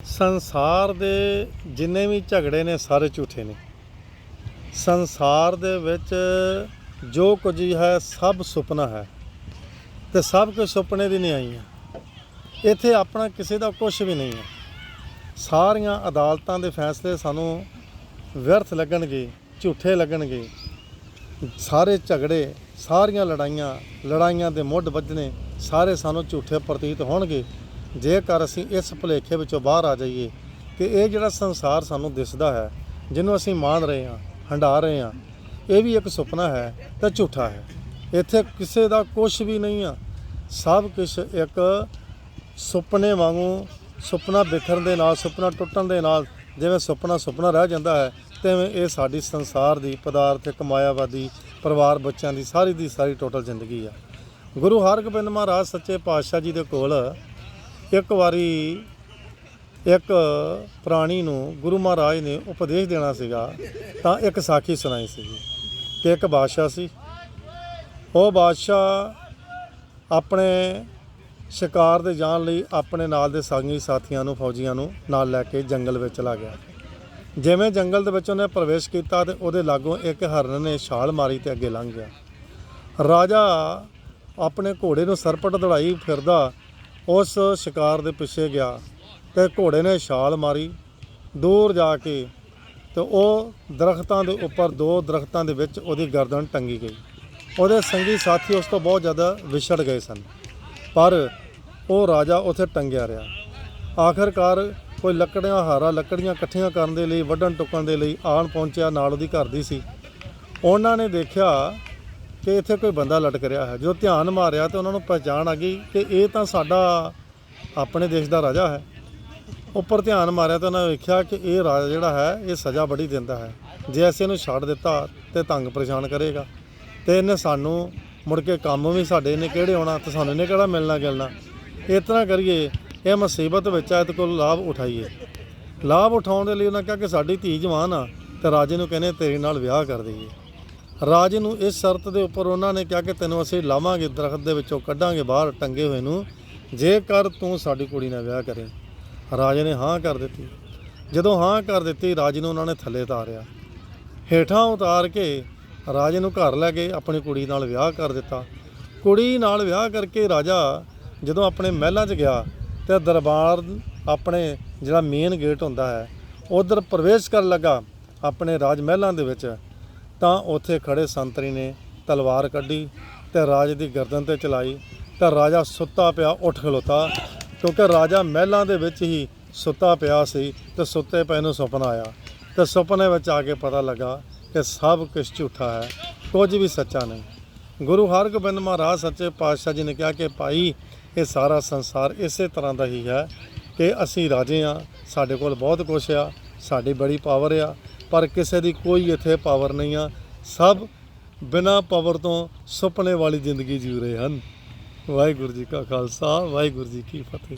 ਸੰਸਾਰ ਦੇ ਜਿੰਨੇ ਵੀ ਝਗੜੇ ਨੇ ਸਾਰੇ ਝੂਠੇ ਨੇ। ਸੰਸਾਰ ਦੇ ਵਿੱਚ ਜੋ ਕੁਝ ਹੈ, ਸਭ ਸੁਪਨਾ ਹੈ ਤੇ ਸਭ ਕੁਝ ਸੁਪਨੇ ਦੀ ਨਹੀਂ ਆਈਆਂ ਇੱਥੇ ਆਪਣਾ ਕਿਸੇ ਦਾ ਕੁਝ ਵੀ ਨਹੀਂ ਹੈ। ਸਾਰੀਆਂ ਅਦਾਲਤਾਂ ਦੇ ਫੈਸਲੇ ਸਾਨੂੰ ਵਿਅਰਥ ਲੱਗਣਗੇ, ਝੂਠੇ ਲੱਗਣਗੇ। ਸਾਰੇ ਝਗੜੇ, ਸਾਰੀਆਂ ਲੜਾਈਆਂ ਲੜਾਈਆਂ ਦੇ ਮੁੱਢ ਵੱਜਣੇ ਸਾਰੇ ਸਾਨੂੰ ਝੂਠੇ ਪ੍ਰਤੀਤ ਹੋਣਗੇ। ਜੇਕਰ ਅਸੀਂ ਇਸ ਭੁਲੇਖੇ ਵਿੱਚੋਂ ਬਾਹਰ ਆ ਜਾਈਏ ਕਿ ਇਹ ਜਿਹੜਾ ਸੰਸਾਰ ਸਾਨੂੰ ਦਿਸਦਾ ਹੈ, ਜਿਹਨੂੰ ਅਸੀਂ ਮਾਣ ਰਹੇ ਹਾਂ, ਹੰਡਾ ਰਹੇ ਹਾਂ, ਇਹ ਵੀ ਇੱਕ ਸੁਪਨਾ ਹੈ ਤਾਂ ਝੂਠਾ ਹੈ। ਇੱਥੇ ਕਿਸੇ ਦਾ ਕੁਝ ਵੀ ਨਹੀਂ ਆ। ਸਭ ਕੁਝ ਇੱਕ ਸੁਪਨੇ ਵਾਂਗੂ, ਸੁਪਨਾ ਵਿਖਰਨ ਦੇ ਨਾਲ, ਸੁਪਨਾ ਟੁੱਟਣ ਦੇ ਨਾਲ, ਜਿਵੇਂ ਸੁਪਨਾ ਸੁਪਨਾ ਰਹਿ ਜਾਂਦਾ ਹੈ, ਤਿਵੇਂ ਇਹ ਸਾਡੀ ਸੰਸਾਰ ਦੀ ਪਦਾਰਥਿਕ ਮਾਇਆਵਾਦੀ ਪਰਿਵਾਰ ਬੱਚਿਆਂ ਦੀ ਸਾਰੀ ਦੀ ਸਾਰੀ ਟੋਟਲ ਜ਼ਿੰਦਗੀ ਆ। ਗੁਰੂ ਹਰਗੋਬਿੰਦ ਮਹਾਰਾਜ ਸੱਚੇ ਪਾਤਸ਼ਾਹ ਜੀ ਦੇ ਕੋਲ ਇੱਕ ਵਾਰੀ ਇੱਕ ਪ੍ਰਾਣੀ ਨੂੰ ਗੁਰੂ ਮਹਾਰਾਜ ਨੇ ਉਪਦੇਸ਼ ਦੇਣਾ ਸੀਗਾ, ਤਾਂ ਇੱਕ ਸਾਖੀ ਸੁਣਾਈ ਸੀ ਕਿ ਇੱਕ ਬਾਦਸ਼ਾਹ ਸੀ। ਉਹ ਬਾਦਸ਼ਾਹ ਆਪਣੇ ਸ਼ਿਕਾਰ ਦੇ ਜਾਣ ਲਈ ਆਪਣੇ ਨਾਲ ਦੇ ਸਾਂਗੀ ਸਾਥੀਆਂ ਨੂੰ, ਫੌਜੀਆਂ ਨੂੰ ਨਾਲ ਲੈ ਕੇ ਜੰਗਲ ਵਿੱਚ ਚਲਾ ਗਿਆ। ਜਿਵੇਂ ਜੰਗਲ ਦੇ ਵਿੱਚ ਉਹਨੇ ਪ੍ਰਵੇਸ਼ ਕੀਤਾ ਤੇ ਉਹਦੇ ਲਾਗੋਂ ਇੱਕ ਹਰਨ ਨੇ ਛਾਲ ਮਾਰੀ ਤੇ ਅੱਗੇ ਲੰਘ ਗਿਆ। ਰਾਜਾ ਆਪਣੇ ਘੋੜੇ ਨੂੰ ਸਰਪਟ ਦੜਾਈ ਫਿਰਦਾ ਉਸ ਸ਼ਿਕਾਰ ਦੇ ਪਿੱਛੇ ਗਿਆ ਤੇ ਘੋੜੇ ਨੇ ਛਾਲ ਮਾਰੀ, ਦੂਰ ਜਾ ਕੇ ਤੇ ਉਹ ਦਰਖਤਾਂ ਦੇ ਉੱਪਰ, ਦੋ ਦਰਖਤਾਂ ਦੇ ਵਿੱਚ ਉਹਦੀ ਗਰਦਨ ਟੰਗੀ ਗਈ। ਉਹਦੇ ਸੰਗੀ ਸਾਥੀ ਉਸ ਤੋਂ ਬਹੁਤ ਜ਼ਿਆਦਾ ਵਿਛੜ ਗਏ ਸਨ, ਪਰ ਉਹ ਰਾਜਾ ਉੱਥੇ ਟੰਗਿਆ ਰਿਹਾ। ਆਖਰਕਾਰ ਕੋਈ ਲੱਕੜੀਆਂ, ਹਾਰਾ ਲੱਕੜੀਆਂ ਇਕੱਠੀਆਂ ਕਰਨ ਦੇ ਲਈ ਵੱਢਣ ਟੁੱਕਣ ਦੇ ਲਈ ਆਣ ਪਹੁੰਚਿਆ ਨਾਲ ਉਹਦੀ ਘਰ ਦੀ ਸੀ। ਉਹਨਾਂ ਨੇ ਦੇਖਿਆ ਕਿ ਇੱਥੇ ਕੋਈ ਬੰਦਾ ਲਟਕ ਰਿਹਾ ਹੈ। ਜੋ ਧਿਆਨ ਮਾਰਿਆ ਤਾਂ ਉਹਨਾਂ ਨੂੰ ਪਛਾਣ ਆ ਗਈ ਕਿ ਇਹ ਤਾਂ ਸਾਡਾ ਆਪਣੇ ਦੇਸ਼ ਦਾ ਰਾਜਾ ਹੈ। ਉੱਪਰ ਧਿਆਨ ਮਾਰਿਆ ਤਾਂ ਉਹਨਾਂ ਨੇ ਵੇਖਿਆ ਕਿ ਇਹ ਰਾਜਾ ਜਿਹੜਾ ਹੈ, ਇਹ ਸਜ਼ਾ ਬੜੀ ਦਿੰਦਾ ਹੈ। ਜੇ ਅਸੀਂ ਇਹਨੂੰ ਛੱਡ ਦਿੱਤਾ ਤੇ ਤੰਗ ਪਰੇਸ਼ਾਨ ਕਰੇਗਾ। ਤੇ ਇਹਨੇ ਸਾਨੂੰ ਮੁੜ ਕੇ ਕੰਮ ਵੀ ਸਾਡੇ ਨੇ ਕਿਹੜੇ ਆਉਣਾ ਤੇ ਸਾਨੂੰ ਇਹਨੇ ਕਿਹੜਾ ਮਿਲਣਾ ਗਿਲਣਾ। ਇਸ ਤਰ੍ਹਾਂ ਕਰੀਏ, ਇਹ ਮੁਸੀਬਤ ਵਿੱਚ ਆ ਤੇ ਕੋਲ ਲਾਭ ਉਠਾਈਏ। ਲਾਭ ਉਠਾਉਣ ਦੇ ਲਈ ਉਹਨਾਂ ਕਿਹਾ ਕਿ ਸਾਡੀ ਧੀ ਜਵਾਨ ਆ ਤੇ ਰਾਜੇ ਨੂੰ ਕਹਿੰਦੇ ਤੇਰੇ ਨਾਲ ਵਿਆਹ ਕਰ ਦਈਏ। ਰਾਜੇ ਨੂੰ ਇਸ ਸ਼ਰਤ ਦੇ ਉੱਪਰ ਉਹਨਾਂ ਨੇ ਕਿਹਾ ਕਿ ਤੈਨੂੰ ਅਸੀਂ ਲਾਵਾਂਗੇ, ਦਰਖਤ ਦੇ ਵਿੱਚੋਂ ਕੱਢਾਂਗੇ, ਬਾਹਰ ਟੰਗੇ ਹੋਏ ਨੂੰ। ਜੇਕਰ ਤੂੰ ਸਾਡੀ ਕੁੜੀ ਨਾਲ ਵਿਆਹ ਕਰੇ। ਰਾਜੇ ਨੇ ਹਾਂ ਕਰ ਦਿੱਤੀ। ਜਦੋਂ ਹਾਂ ਕਰ ਦਿੱਤੀ, ਰਾਜੇ ਨੂੰ ਉਹਨਾਂ ਨੇ ਥੱਲੇ ਉਤਾਰਿਆ। ਹੇਠਾਂ ਉਤਾਰ ਕੇ ਰਾਜੇ ਨੂੰ ਘਰ ਲੈ ਕੇ ਆਪਣੀ ਕੁੜੀ ਨਾਲ ਵਿਆਹ ਕਰ ਦਿੱਤਾ। ਕੁੜੀ ਨਾਲ ਵਿਆਹ ਕਰਕੇ ਰਾਜਾ ਜਦੋਂ ਆਪਣੇ ਮਹਿਲਾਂ 'ਚ ਗਿਆ ਤੇ ਦਰਬਾਰ ਆਪਣੇ ਜਿਹੜਾ ਮੇਨ ਗੇਟ ਹੁੰਦਾ ਹੈ, ਉਧਰ ਪ੍ਰਵੇਸ਼ ਕਰਨ ਲੱਗਾ ਆਪਣੇ ਰਾਜ ਮਹਿਲਾਂ ਦੇ ਵਿੱਚ। ਤਾਂ ਉੱਥੇ ਖੜੇ ਸੰਤਰੀ ਨੇ ਤਲਵਾਰ ਕੱਢੀ ਤੇ ਰਾਜ ਦੀ ਗਰਦਨ ਤੇ ਚਲਾਈ। ਤਾਂ ਰਾਜਾ ਸੁੱਤਾ ਪਿਆ, ਉੱਠ ਖਲੋਤਾ। ਕਿਉਂਕਿ ਰਾਜਾ ਮਹਿਲਾਂ ਦੇ ਵਿੱਚ ਹੀ ਸੁੱਤਾ ਪਿਆ ਸੀ ਤੇ ਸੁੱਤੇ ਪਏ ਨੂੰ ਸੁਪਨਾ ਆਇਆ। ਤੇ ਸੁਪਨੇ ਵਿੱਚ ਆ ਕੇ ਪਤਾ ਲੱਗਾ ਕਿ ਸਭ ਕੁਝ ਝੂਠਾ ਹੈ, ਕੁਝ ਵੀ ਸੱਚਾ ਨਹੀਂ। ਗੁਰੂ ਹਰਗੋਬਿੰਦ ਮਹਾਰਾਜ ਸੱਚੇ ਪਾਤਸ਼ਾਹ ਜੀ ਨੇ ਕਿਹਾ ਕਿ ਭਾਈ, ਇਹ ਸਾਰਾ ਸੰਸਾਰ ਇਸੇ ਤਰ੍ਹਾਂ ਦਾ ਹੀ ਹੈ ਕਿ ਅਸੀਂ ਰਾਜੇ ਆ ਸਾਡੇ ਕੋਲ ਬਹੁਤ ਕੁਛ ਆ, ਸਾਡੀ ਬੜੀ ਪਾਵਰ ਆ ਪਰ ਕਿਸੇ ਦੀ ਕੋਈ ਇੱਥੇ ਪਾਵਰ ਨਹੀਂ ਆ। ਸਭ ਬਿਨਾਂ ਪਾਵਰ ਤੋਂ ਸੁਪਨੇ ਵਾਲੀ ਜ਼ਿੰਦਗੀ ਜੀ ਰਹੇ ਹਨ। ਵਾਹਿਗੁਰੂ ਜੀ ਕਾ ਖਾਲਸਾ, ਵਾਹਿਗੁਰੂ ਜੀ ਕੀ ਫਤਿਹ।